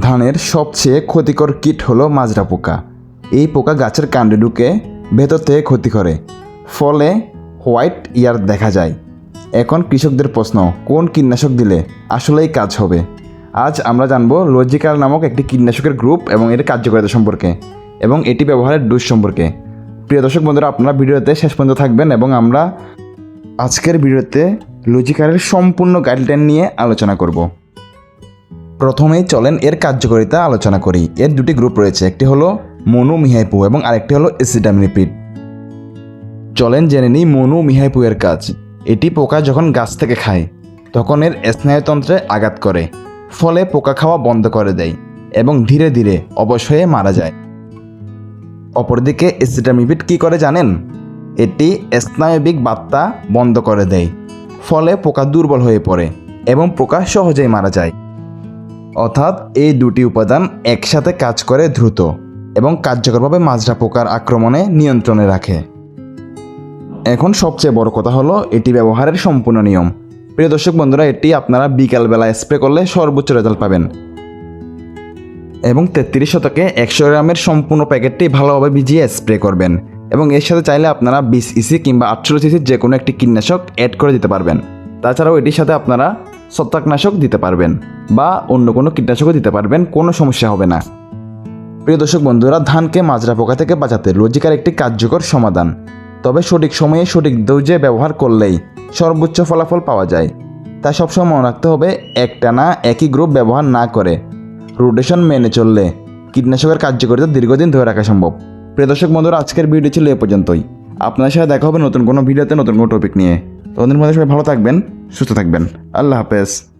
ধানের সবচেয়ে ক্ষতিকর কীট হলো মাজরা পোকা। এই পোকা গাছের কাণ্ডে ঢুকে ভেতর থেকে ক্ষতি করে। ফলে হোয়াইট ইয়ার দেখা যায়। এখন কৃষকদের প্রশ্ন, কোন কীটনাশক দিলে আসলেই কাজ হবে? আজ আমরা জানব লজিক্যাল নামক একটি কীটনাশকের গ্রুপ এবং এর কার্যকারিতা সম্পর্কে এবং এটি ব্যবহারের ডোজ সম্পর্কে। প্রিয় দর্শক বন্ধুরা, আপনারা ভিডিওতে শেষ পর্যন্ত থাকবেন এবং আমরা আজকের ভিডিওতে লজিক্যালের সম্পূর্ণ গাইডলাইন নিয়ে আলোচনা করব। প্রথমেই চলেন এর কার্যকারিতা আলোচনা করি। এর দুটি গ্রুপ রয়েছে, একটি হলো মনু মিহাইপু এবং আরেকটি হলো এসিডামিনিপিড চলেন জেনে নিই মনু মিহাইপু এর কাজ। এটি পোকা যখন গাছ থেকে খায়, তখন এর স্নায়ুতন্ত্রে আঘাত করে, ফলে পোকা খাওয়া বন্ধ করে দেয় এবং ধীরে ধীরে অবশ হয়ে মারা যায়। অপরদিকে এসিডামিপিড কী করে জানেন? এটি স্নায়বিক বার্তা বন্ধ করে দেয়, ফলে পোকা দুর্বল হয়ে পড়ে এবং পোকা সহজেই মারা যায়। অর্থাৎ এই দুটি উপাদান একসাথে কাজ করে দ্রুত এবং কার্যকরভাবে মাজরা পোকার আক্রমণে নিয়ন্ত্রণে রাখে। এখন সবচেয়ে বড় কথা হলো এটি ব্যবহারের সম্পূর্ণ নিয়ম। প্রিয় দর্শক বন্ধুরা, এটি আপনারা বিকালবেলা স্প্রে করলে সর্বোচ্চ রেজাল্ট পাবেন। এবং তেত্রিশ শতকে একশো গ্রামের সম্পূর্ণ প্যাকেটটি ভালোভাবে ভিজিয়ে স্প্রে করবেন এবং এর সাথে চাইলে আপনারা বিশ ইসি কিংবা আটচল্লিশ ইসির যে কোনো একটি কীটনাশক অ্যাড করে দিতে পারবেন। তাছাড়াও এটির সাথে আপনারা ছত্রাকনাশক দিতে পারবেন বা অন্য কোনো কীটনাশকও দিতে পারবেন, কোনো সমস্যা হবে না। প্রিয় দর্শক বন্ধুরা, ধানকে মাজরা পোকা থেকে বাঁচাতে লজিকার একটি কার্যকর সমাধান। তবে সঠিক সময়ে সঠিক দৌজে ব্যবহার করলেই সর্বোচ্চ ফলাফল পাওয়া যায়। তাই সবসময় মনে রাখতে হবে, একটানা একই গ্রুপ ব্যবহার না করে রোটেশন মেনে চললে কীটনাশকের কার্যকারিতা দীর্ঘদিন ধরে রাখা সম্ভব। প্রিয় দর্শক বন্ধুরা, আজকের ভিডিও ছিল এ পর্যন্তই। আপনার সাথে দেখা হবে নতুন কোনো ভিডিওতে নতুন কোনো টপিক নিয়ে। ততদিন মধ্যে সবাই ভালো থাকবেন সুস্থ থাকবেন। আল্লাহ হাফেজ।